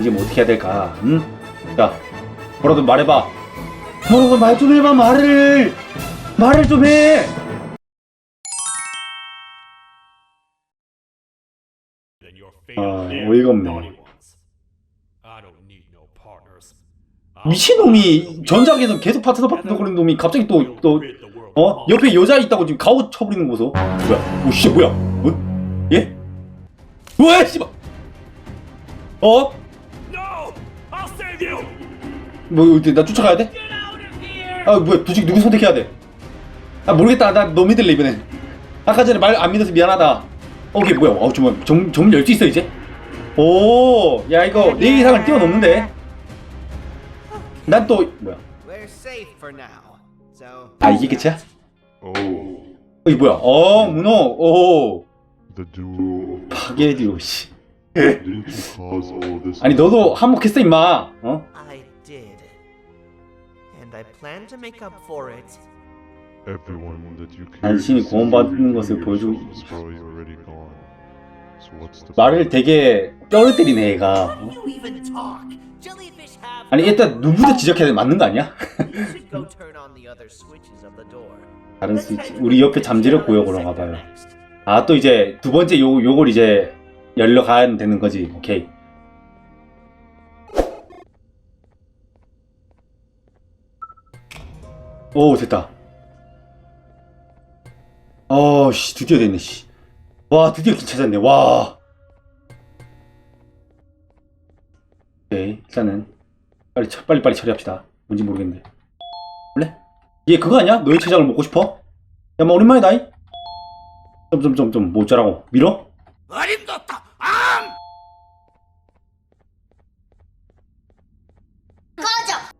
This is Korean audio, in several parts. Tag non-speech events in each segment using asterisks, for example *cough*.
이제 뭐 어떻게 해야 될까? 응? 자, 뭐라도 말해봐. 뭐라도 말좀 해봐, 말을! 말을 좀 해! 아, 어이가 없네. 미친놈이 전작에서 계속 파트너 파트너 거리는 놈이 갑자기 또, 또, 어? 옆에 여자 있다고 지금 가오 쳐버리는 거 보소. 뭐야? 오, 씨, 뭐야? 뭐? 예? 뭐야, 씨발! 어? 뭐, 어디, 나 쫓아가야 돼? 아, 뭐야, 도대체 누구 선택해야 돼? 아, 모르겠다. 나 너 믿을래, 이번엔. 아까 전에 말 안 믿어서 미안하다. 오케이, 뭐야. 어, 정말, 정, 정문 열수 있어, 이제? 오, 야, 이거 내 이상을 뛰어넘는데? 난 또, 뭐야. 아, 이게 끝이야? 어, 이 뭐야. 어, 문어. 오. 파게디오, 씨. *laughs* This? 아니, 너도 한몫했어, 임마. 어? I plan to make up for it. Everyone that you care 당신이 구원받는 것을 보여주고 of the story already gone. So what's the 말을 되게 뼈를 때리네, 얘가. 어? You even talk. Jellyfish have. 아니, 일단 누구도 지적해야 돼. 맞는 거 아니야? You should go turn on the other switches of the door. 다른 스위치. 우리 옆에 잠재력 구역으로 가봐요. 아, 또 이제 두 번째 요, 요걸 이제 열러 가야 되는 거지. 오케이. 오, 됐다. 어, 씨, 드디어 됐네, 씨. 와, 드디어 길 찾았네, 와. 오케이, 일단은, 빨리, 처- 빨리, 빨리 처리합시다. 뭔지 모르겠는데. 원래? 얘 그거 아니야? 너의 최장을 먹고 싶어? 야, 뭐, 오랜만이다, 이? 좀, 좀, 좀, 좀, 뭐 어쩌라고. 밀어? 어림없다. 암.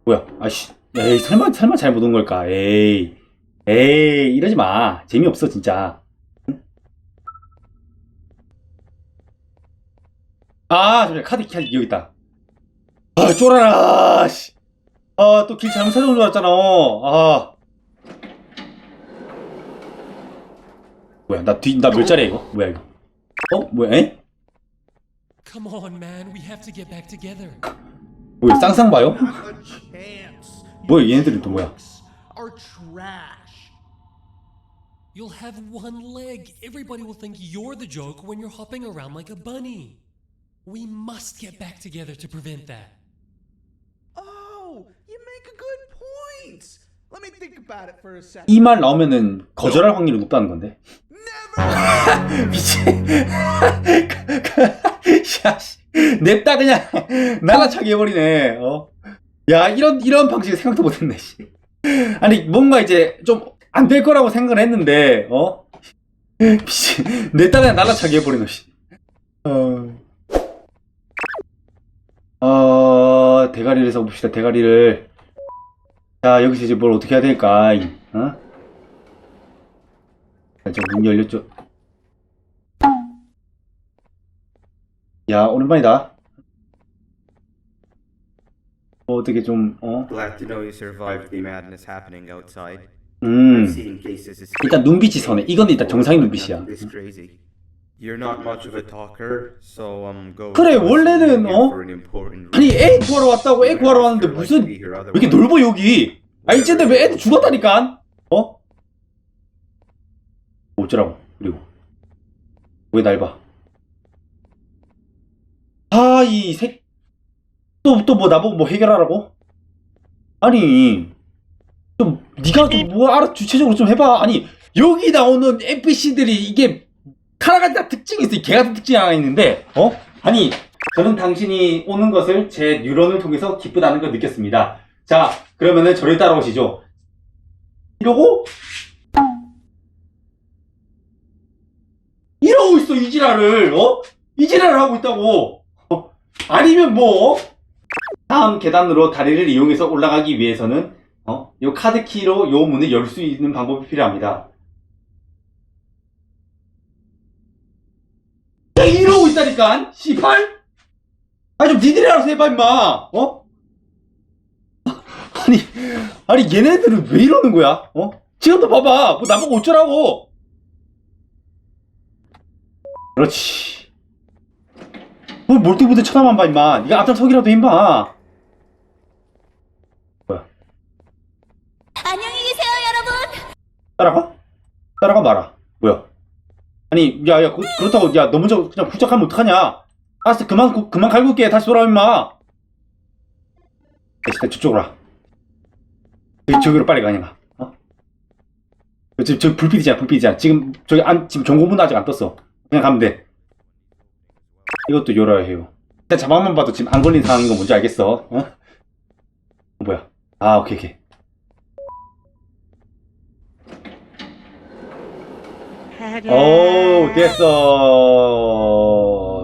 뭐야, 아씨. 에이, 설마, 설마 잘못 온 걸까? 에이. 에이, 이러지 마. 재미없어, 진짜. 응? 아, 잠깐 카드 키 여기 있다. 아, 쫄아라, 씨. 아, 또 길 잘못 찾아온 줄 알았잖아. 아. 뭐야, 나 뒤, 나 몇 자리야, 이거? 뭐야, 이거? 어? 뭐야, 에? Come on, man. We have to get back together. 뭐야, 쌍쌍 봐요? 뭐야, 얘네들은 또 뭐야? Are trash. You'll have one leg. Everybody will think you're the joke when you're hopping around like a bunny. We must get back together to prevent that. Oh, you make a good point. Let me think about it for a second. 이 말 나오면은 거절할 확률이 높다는 건데. Never. 미친. 야, 씨. 냅다 그냥 날라차게 해버리네. 어. 야, 이런, 이런 방식 생각도 못했네, 씨. 아니, 뭔가 이제 좀 안 될 거라고 생각을 했는데, 어? 냅다 그냥 날라차게 해버리네, 씨. 어. 어, 대가리를 써봅시다, 대가리를. 자, 여기서 이제 뭘 어떻게 해야 될까, 이, 어? 자, 저문 열렸죠. 야, 오랜만이다. 어, 어떻게 좀, 어? Glad to know you survived the madness happening outside. 음. I've seen cases as 일단 눈빛이 선해. 이건 일단 정상인 눈빛이야. This crazy. You're not much of a talker, so I'm going. 그래, 원래는, 어? For an important 아니, 애 구하러 왔다고 애 구하러 왔는데 무슨, 왜 이렇게 넓어, 여기? 아, 이제인데 왜 애들 죽었다니까? 어? 어쩌라고, 그리고. 왜 날 봐? 아, 이 새, 또, 또 뭐 나보고 뭐 해결하라고? 아니, 좀, 니가 좀 뭐 알아, 주체적으로 좀 해봐. 아니, 여기 나오는 NPC들이 이게, 카라가 다 특징이 있어. 개 같은 특징이 하나 있는데, 어? 아니, 저는 당신이 오는 것을 제 뉴런을 통해서 기쁘다는 걸 느꼈습니다. 자, 그러면은 저를 따라오시죠. 이러고, 이러고 있어, 이 지랄을, 어? 이 지랄을 하고 있다고. 어? 아니면 뭐, 다음 계단으로 다리를 이용해서 올라가기 위해서는, 어? 요 카드키로 요 문을 열 수 있는 방법이 필요합니다. 야, 이러고 있다니까? 씨발? 아니, 좀 니들이 알아서 해봐, 임마! 어? *laughs* 아니, 아니, 얘네들은 왜 이러는 거야? 어? 지금도 봐봐! 뭐 나보고 어쩌라고! 그렇지. 뭐 몰두부대 쳐다만 봐 임마 니가 앞장서기라도 임마 뭐야 안녕히 계세요, 여러분. 따라가? 따라가 마라 뭐야? 아니 야 야 그, 그렇다고 야 너 먼저 그냥 부착하면 어떡하냐? 알았어 그만 그- 그만 갈고 올게. 다시 돌아와 임마. 일단 저쪽으로 와. 저기, 저기로 빨리 가냐 어? 저, 저 불빛이잖아 불빛이잖아 지금 저기 안 지금 전고문 아직 안 떴어. 그냥 가면 돼. 이것도 열어야 해요. 일단 자막만 봐도 지금 안 걸린 상황인 거 뭔지 알겠어. 어? 어, 뭐야? 아 오케이 오케이 오 됐어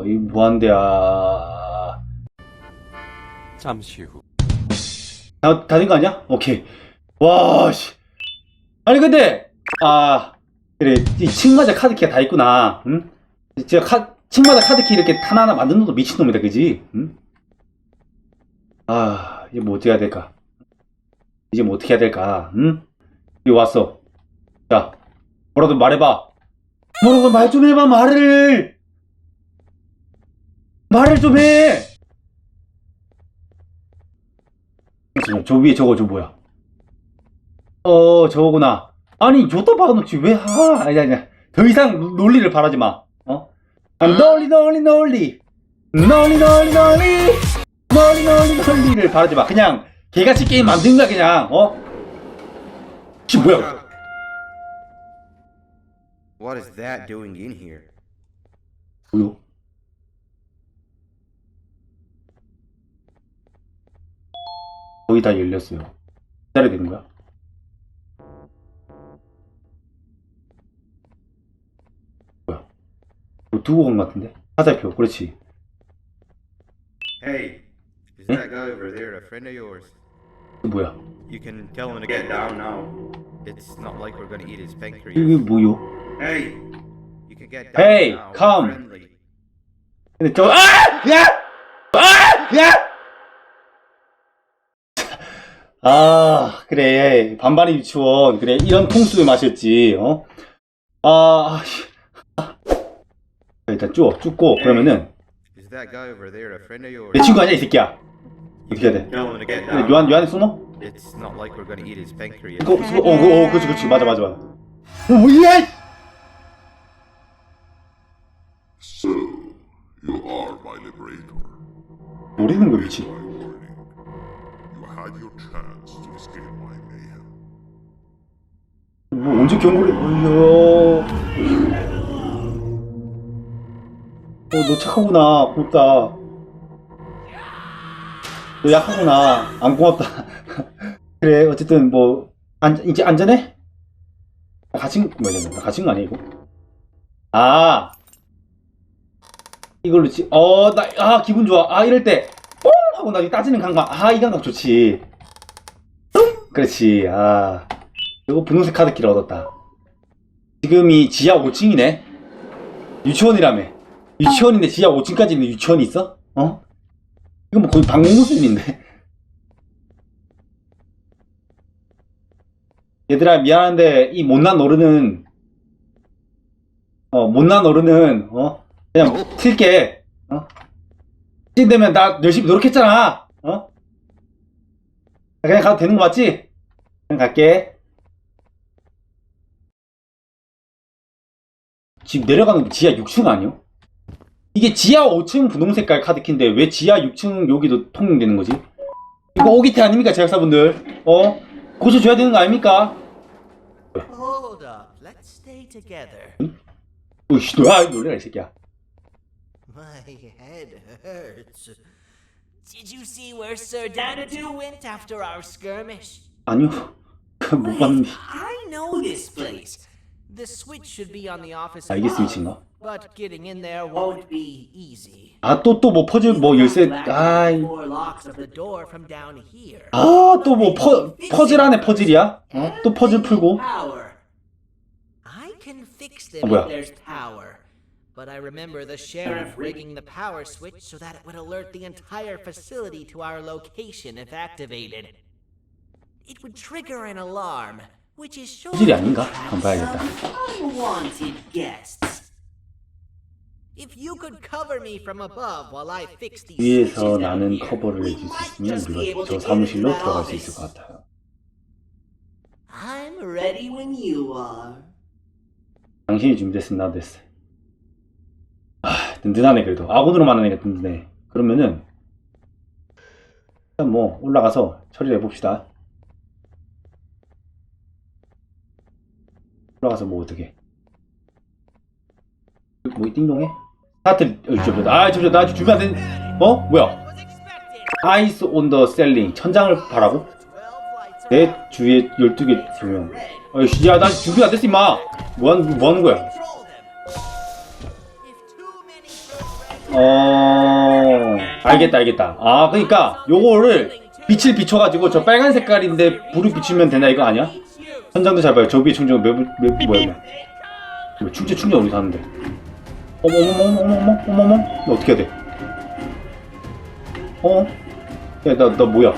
이 무한대야 잠시 후. 다, 다 된 거 아니야? 오케이 와 씨 아니 근데 아 그래 이 층마다 카드키가 다 있구나 응? 제가 카, 층마다 카드키 이렇게 하나하나 만드는 것도 미친놈이다 그지? 응? 아 이제 뭐 어떻게 해야 될까 이제 뭐 어떻게 해야 될까 응? 여기 왔어 자 뭐라도 말해봐 뭐라도 말좀 해봐 말을. 말을 좀 해. 잠시만, 저 위에 저거 저 뭐야? 어 저거구나. 아니 줬다 박아놓지 왜 하? 아니 아니 아니. 더 이상 논리를 바라지 마. 어? 아, 널리 널리 널리. 널리 널리 널리. 널리 널리 널리를 바라지 마. 그냥 개같이 게임 만든 거야 그냥. 어? 지 뭐야 What is that doing in here? 뭐요? 거의 다 열렸어요 기다려야 되는 거야? 뭐야 이거 두고 간 것 같은데? 화살표 그렇지 Hey, is Eh? that guy over there a friend of yours? 뭐야 You can tell him to get down now. It's not like we're gonna eat his pancreas. 이게 뭐요? Hey, you can get down Hey, now. we're come. Friendly. 근데 저 아! 야! 아! 야! 아 그래 반반의 유치원 그래 이런 통수의 맛이었지 어? 아 씨. 아. 일단 쭉 쭉고 그러면은 Is that guy over there a friend of yours? 내 친구 아니야 이 새끼야 어떻게 해야 돼? Tell him to get 그래, down. 요한 요한이 숨어? It's not like we're gonna eat his pancreas. 그거 그거 어, 그거, 어 그렇지 그렇지 맞아 맞아 맞아 어 뭐야 이- So, you are my liberator. 노리는 거 미친 My warning. You had your chance to escape my mayhem. 뭐 언제 경고를 어이야 어 너 착하구나 고맙다 너 약하구나 안 고맙다 *laughs* 그래 어쨌든 뭐 안, 이제 안전해? 아, 갇힌 뭐냐 나 갇힌 거 아니야 이거? 아 이걸로 지 어 나 아 기분 좋아 아 이럴 때 뽕 하고 나중에 따지는 감각 아 이 감각 좋지 응? 그렇지 아 이거 분홍색 카드키를 얻었다. 지금이 지하 5층이네. 유치원이라며. 유치원인데 지하 5층까지 있는 유치원이 있어? 어? 이건 뭐 거의 방공호 수준인데. 얘들아 미안한데 이 못난 어른은 어 못난 어른은 어 그냥 틀게 어 찐되면 나 열심히 노력했잖아 어 그냥 가도 되는 거 맞지? 그냥 갈게 지금 내려가는 거 지하 6층 아니요? 이게 지하 5층 분홍 색깔 카드키인데 왜 지하 6층 여기도 통용되는 거지? 이거 오기태 아닙니까 제작사분들? 어? 고쳐줘야 되는 거 아닙니까? Together. 으이씨 너야 놀래라 이 새끼야 My head hurts. Did you see where Sir Danadu went after our skirmish? 아니요 못 봤는데 I know this place. The switch should be on the office. 아 이게 스위치인가? But getting in there won't be easy. 아 또 또 뭐 퍼즐 뭐 열쇠 아이 Four locks of the door from down here. 아 또 뭐 퍼즐 안에 퍼즐이야? 어? 또 퍼즐 풀고 Power. I can fix them 어, 뭐야? if there's power. But I remember the sheriff rigging the power switch so that it would alert the entire facility to our location if activated. It would trigger an alarm, which is sure 퍼즐이 to 아닌가? attract 한번 봐야겠다 some unwanted guests. 위에서 나는 커버를 해줄 수 있으면 우리가 able 저 사무실로 들어갈 수 있을. 것 같아요. I'm ready when you are. 당신이 준비됐으면 나도 됐어. 아, 든든하네 그래도. 아군으로 만나니까 든든해. 그러면은 일단 뭐 올라가서 처리를 해봅시다. 올라가서 뭐 어떻게? 뭐 띵동해? 스타트 어, 저, 저, 아, 저, 저, 나 아직 준비 안 된. 어? 뭐야? 아이스 온 더 셀링 천장을 바라고? 12 lights are 내. 주위에 12개 조명. 어이씨, 야, 나 준비 안 됐어, 임마! 뭐 하는, 뭐 하는 거야? 어, 알겠다, 알겠다. 아, 그러니까 요거를 빛을 비춰가지고 저 빨간 색깔인데 불을 비추면 되나 이거 아니야? 천장도 잘 봐요. 저 위에 충전 몇, 몇, 뭐야, 뭐야. 뭐 충전, 충전 어디서 하는데? 어머 어머 어머 어머 어머 어머머 어떻게 해야 돼? 어? 야나나 나 뭐야?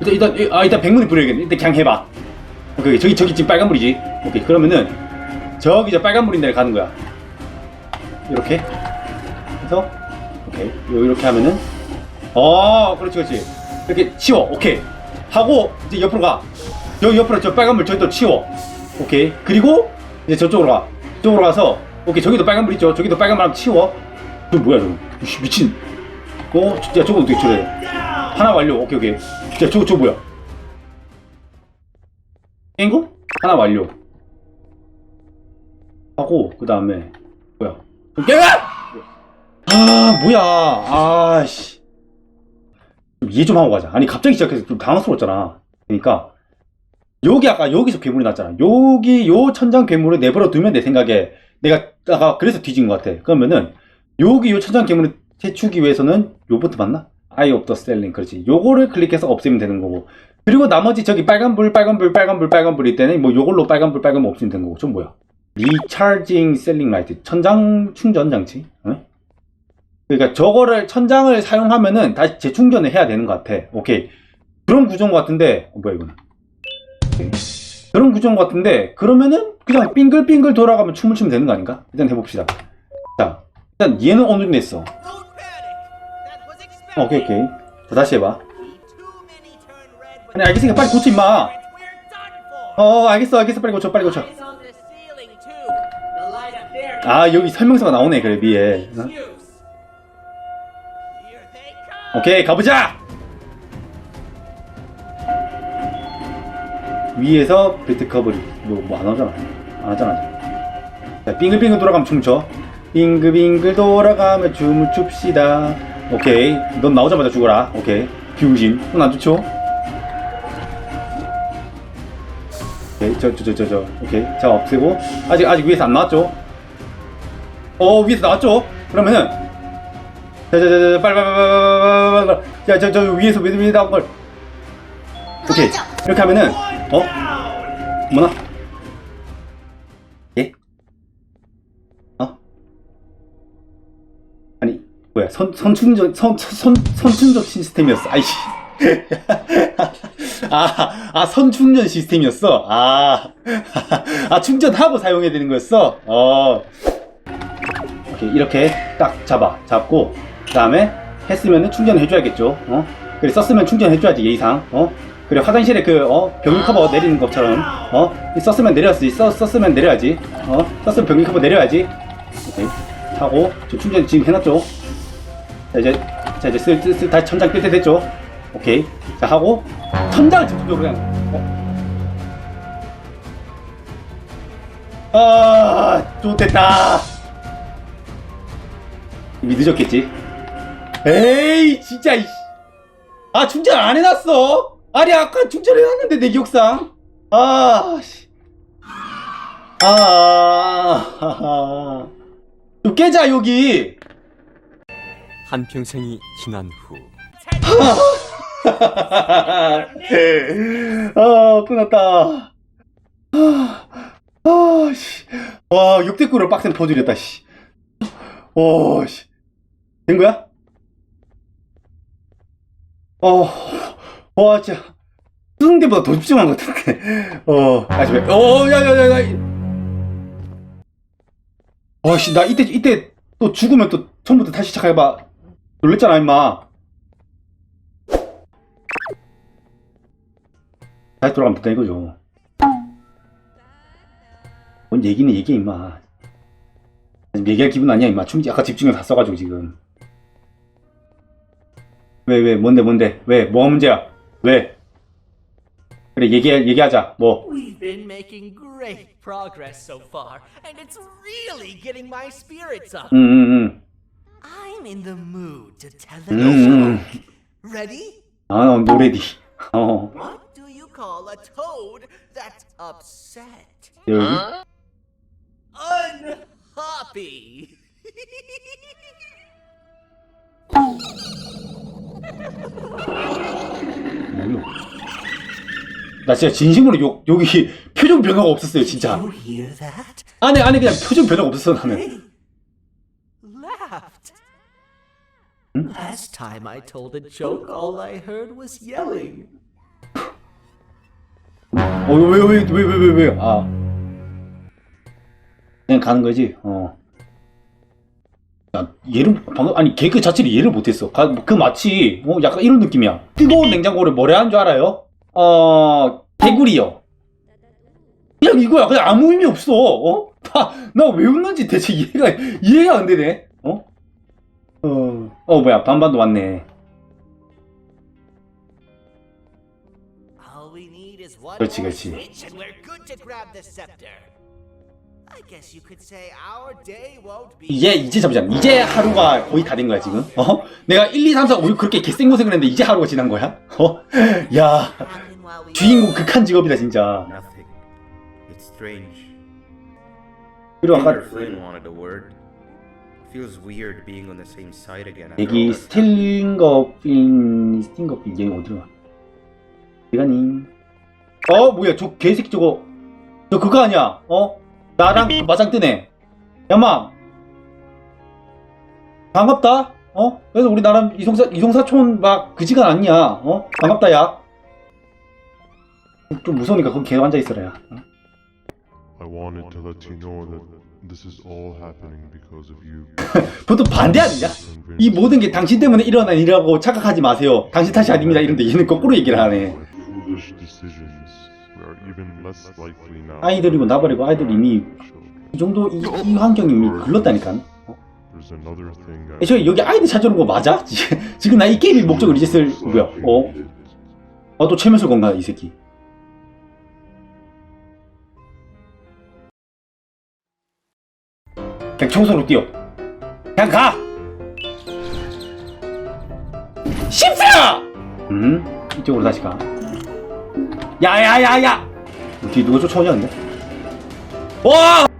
일단 일단 아 일단 백물이 뿌려야겠네. 일단 그냥 해봐. 오케이 저기 저기 지금 빨간불이지. 오케이 그러면은 저기 저 빨간불인 데를 가는 거야. 이렇게 해서 오케이 요 이렇게 하면은 어 그렇지 그렇지 이렇게 치워 오케이 하고 이제 옆으로 가. 여기 옆으로 저 빨간불 저기 또 치워. 오케이 그리고 이제 저쪽으로 가. 저쪽으로 가서 오케이. 저기도 빨간불 있죠? 저기도 빨간불 치워. 저 뭐야, 저거. 이씨, 미친. 어, 야, 저거 어떻게 처리해? 하나 완료. 오케이, 오케이. 야, 저거, 저거 뭐야? 앵고? 하나 완료. 하고, 그 다음에, 뭐야? 깨가! 아, 뭐야. 아, 씨. 좀 이해 좀 하고 가자. 아니, 갑자기 시작해서 좀 당황스러웠잖아. 그러니까, 여기 아까 여기서 괴물이 났잖아. 여기, 요 천장 괴물을 내버려 두면 내 생각에, 내가 아까 그래서 뒤진 것 같아. 그러면은, 여기 요 천장 괴물을 해추기 위해서는 요부터 맞나? 아이 없더 셀링. 그렇지. 요거를 클릭해서 없애면 되는 거고. 그리고 나머지 저기 빨간불, 빨간불, 빨간불, 빨간불 있때는 뭐 요걸로 빨간불, 빨간불 없애면 되는 거고. 좀 뭐야? 리차징 셀링 라이트. 천장 충전 장치. 응? 그러니까 저거를 천장을 사용하면은 다시 재충전을 해야 되는 것 같아. 오케이. 그런 구조인 것 같은데, 어, 뭐야 이거는? 오케이. 그런 구조인 것 같은데, 그러면은 그냥 빙글빙글 돌아가면 춤을 추면 되는 거 아닌가? 일단 해봅시다. 자, 일단 얘는 어느 정도 했어. 어, 오케이, 오케이. 자, 다시 해봐. 아니, 알겠으니까 빨리 고쳐, 임마! for. 어, 알겠어, 알겠어. 빨리 고쳐, 빨리 고쳐. 아, 여기 설명서가 나오네, 그래, 위에. 어? 오케이, 가보자! 위에서 베트 커버리, 뭐, 뭐, 안 하잖아. 안 하잖아. 자, 빙글빙글 돌아가면 춤 춰. 빙글빙글 돌아가면 춤을 춥시다. 오케이. 넌 나오자마자 죽어라. 오케이. 비우심. 넌안 좋죠? 오케이. 저, 저, 저, 저, 저. 오케이. 자, 없애고. 아직, 아직 위에서 안 나왔죠? 어, 위에서 나왔죠? 그러면은, 자, 자, 자, 자, 빨리, 빨리, 빨리, 빨리, 빨리, 빨리. 자, 저, 저, 위에서 위에, 위에 나온 걸. 오케이. 이렇게 하면은, 어? 뭐나? 예? 어? 아니, 뭐야, 선, 선충전, 선, 선, 선충전 시스템이었어. 아이씨. *laughs* 아, 아, 선충전 시스템이었어? 아, 아, 충전하고 사용해야 되는 거였어? 어. 오케이, 이렇게 딱 잡아. 잡고, 그 다음에 했으면 충전해줘야겠죠. 어? 그래, 썼으면 충전해줘야지, 예의상. 어? 그래, 화장실에 그, 어, 병리 커버 내리는 것처럼, 어? 썼으면 내려야지. 썼, 썼으면 내려야지. 어? 썼으면 병리 커버 내려야지. 오케이. 하고, 저 충전 지금 해놨죠? 자, 이제, 자, 이제 슬, 슬, 슬 다시 천장 뜰 때 됐죠? 오케이. 자, 하고, 천장을 집중적으로 그냥, 어? 아, 좋됐다. 이미 늦었겠지? 에이, 진짜, 이씨. 아, 충전 안 해놨어? 아니, 아까 충전해놨는데, 내 기억상. 아, 씨. 아, 또 깨자, 여기. 한평생이 지난 후 *laughs* 아, 끝났다. 아, 아, 씨. 와, 역대급으로 빡센 퍼즐이었다, 씨. 오, 씨. 된 거야? 어, 와, 진짜. 수능 때보다 더 집중한 것 같은데. *laughs* 어, 아직 왜, 어, 야, 야, 야, 야. 와, 씨, 나 이때, 이때 또 죽으면 또 처음부터 다시 시작해봐. 놀랬잖아, 임마. 다시 돌아가면 된다 이거죠. 뭔 얘기는 얘기해, 임마. 지금 얘기할 기분 아니야, 임마. 충 아까 집중력 다 써가지고, 지금. 왜, 왜, 뭔데, 뭔데? 왜, 뭐가 문제야? 왜? 그래, 얘기, 얘기하자. 뭐. We've been making great progress so far, and it's really getting my spirits up. 응, 응, 응. I'm in the mood to tell a 음. joke. Ready? 아, 노래디. 어. What do you call a toad that's upset? 여기? Unhappy. 뭐요? 나 진짜 진심으로 욕, 여기 표정 변화가 없었어요, 진짜. 안에, 안에 그냥 표정 변화가 없었어, 나는. Laughed. Last time I told a joke, all I heard was yelling. 어, 왜, 왜, 왜, 왜, 왜, 왜, 아. 그냥 가는 거지, 어. 야, 얘를, 방금, 아니, 개그 자체를 이해를 못했어. 가, 그 마치, 뭐, 약간 이런 느낌이야. 뜨거운 냉장고를 뭐래 하는 줄 알아요? 어, 개구리요. 그냥 이거야. 그냥 아무 의미 없어. 어? 나, 나왜 웃는지 대체 이해가, 이해가 안 되네. 어? 어, 어, 뭐야. 반반도 왔네. All we need is one 그렇지, more 그렇지. switch and we're good to grab the scepter. 이제 이제 잠시만 이제 하루가 거의 다 된 거야 지금 어 내가 1, 2, 3, 4, 5, 6 그렇게 개생고생을 했는데 이제 하루가 지난 거야 어야 while we 주인공 극한 직업이다 진짜. 그리고 아까 여기. 스팅거핀 스팅거핀 얘 어디로 가 대가님 어 뭐야 저 개새끼 저거 저 그거 아니야 어 나랑 그 마장 뜨네. 야마 반갑다. 어? 그래서 우리 나랑 이송사 이송사촌 막 그지가 않냐. 어? 반갑다 야 좀 무서우니까 거기 계속 앉아 있어라 야. 어? I wanted to let you know that this is all happening because of you. *laughs* 보통 반대 아니냐 이 모든 게 당신 때문에 일어난 일이라고 착각하지 마세요. 당신 탓이 아닙니다. 이런데 얘는 거꾸로 얘기를 하네. Foolish decisions. 아이들이고 나발이고 아이들 이미 이 정도 이, 이 환경이 이미 글렀다니까 어? I 애초에 여기 아이들 찾아오는 거 맞아? *laughs* 지금- 나 이 게임의 목적을 이제 쓸 뭐야 어? 아또 최면술 건가 이 새끼 그냥 청소로 뛰어 그냥 가! 십사! 음? 이쪽으로 다시 가 야야야야! 뒤에 누가 쫓아오냐 근데? 와!